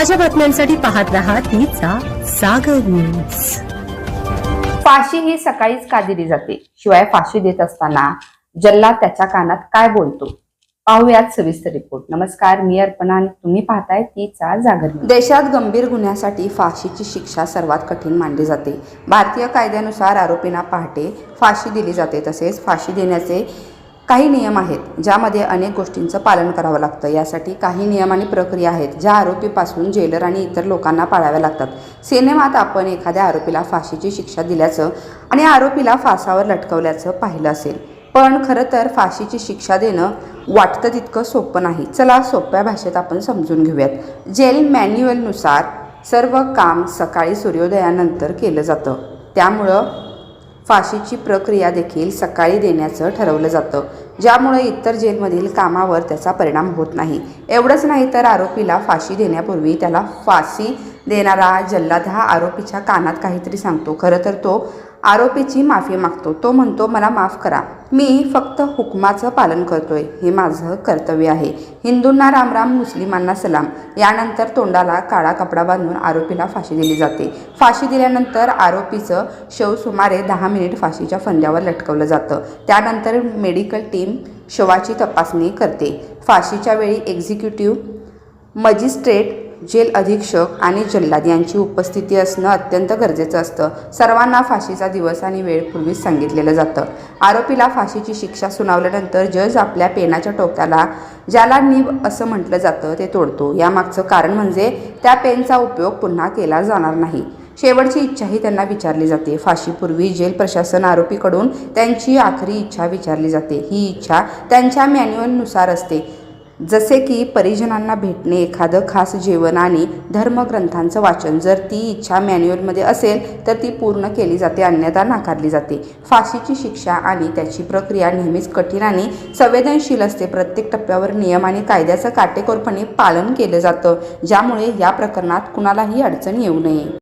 ताज्या बातम्यांसाठी पाहत रहा तिचा सागर न्यूज फाशी ही सकाळीच का दिली जाते? शिवाय फाशी देत असताना जल्ला त्याच्या कानात काय बोलतो? पाहूयात सविस्तर रिपोर्ट नमस्कार मी अर्पणा आणि तुम्ही पाहताय तीचा जागर. देशात गंभीर गुन्ह्यासाठी फाशीची शिक्षा सर्वात कठीण मानली जाते. भारतीय कायद्यानुसार आरोपींना पहाटे फाशी दिली जाते तसेच फाशी देण्याचे काही नियम आहेत ज्यामध्ये अनेक गोष्टींचं पालन करावं लागतं. यासाठी काही नियम आणि प्रक्रिया आहेत ज्या आरोपीपासून जेलर आणि इतर लोकांना पाळाव्या लागतात. सिनेमात आपण एखाद्या आरोपीला फाशीची शिक्षा दिल्याचं आणि आरोपीला फासावर लटकवल्याचं पाहिलं असेल. पण खरं तर फाशीची शिक्षा देणं वाटतं तितकं सोपं नाही. चला सोप्या भाषेत आपण समजून घेऊयात. जेल मॅन्युअलनुसार सर्व काम सकाळी सूर्योदयानंतर केलं जातं. त्यामुळं फाशीची प्रक्रिया देखील सकाळी देण्याचं ठरवलं जातं. ज्यामुळे इतर जेलमधील कामावर त्याचा परिणाम होत नाही. एवढंच नाही तर आरोपीला फाशी देण्यापूर्वी त्याला फाशी देणारा जल्लाद हा आरोपीच्या कानात काहीतरी सांगतो. खरं तर तो आरोपीची माफी मागतो. तो म्हणतो मला माफ करा. मी फक्त हुकमाचं पालन करतोय. हे माझं कर्तव्य आहे. हिंदूंना रामराम मुस्लिमांना सलाम. यानंतर तोंडाला काळा कपडा बांधून आरोपीला फाशी दिली जाते. फाशी दिल्यानंतर आरोपीचं शव सुमारे दहा मिनिट फाशीच्या फंद्यावर लटकवलं जातं. त्यानंतर मेडिकल टीम शवाची तपासणी करते. फाशीच्या वेळी एक्झिक्युटिव्ह मजिस्ट्रेट जेल अधीक्षक आणि जल्लाद यांची उपस्थिती असणं अत्यंत गरजेचं असतं. सर्वांना फाशीचा दिवस आणि वेळ पूर्वीच सांगितलेलं जातं. आरोपीला फाशीची शिक्षा सुनावल्यानंतर जज आपल्या पेनाच्या टोक्याला ज्याला निब असं म्हटलं जातं ते तोडतो. यामागचं कारण म्हणजे त्या पेनचा उपयोग पुन्हा केला जाणार नाही. शेवटची इच्छाही त्यांना विचारली जाते. फाशीपूर्वी जेल प्रशासन आरोपीकडून त्यांची आखरी इच्छा विचारली जाते. ही इच्छा त्यांच्या मॅन्युअलनुसार असते. जसे की परिजनांना भेटणे एखादं खास जेवण आणि धर्मग्रंथांचं वाचन. जर ती इच्छा मॅन्युअलमध्ये असेल तर ती पूर्ण केली जाते अन्यथा नाकारली जाते. फाशीची शिक्षा आणि त्याची प्रक्रिया नेहमीच कठीण आणि संवेदनशील असते. प्रत्येक टप्प्यावर नियम आणि कायद्याचं काटेकोरपणे पालन केलं जातं ज्यामुळे या प्रकरणात कुणालाही अडचण येऊ नये.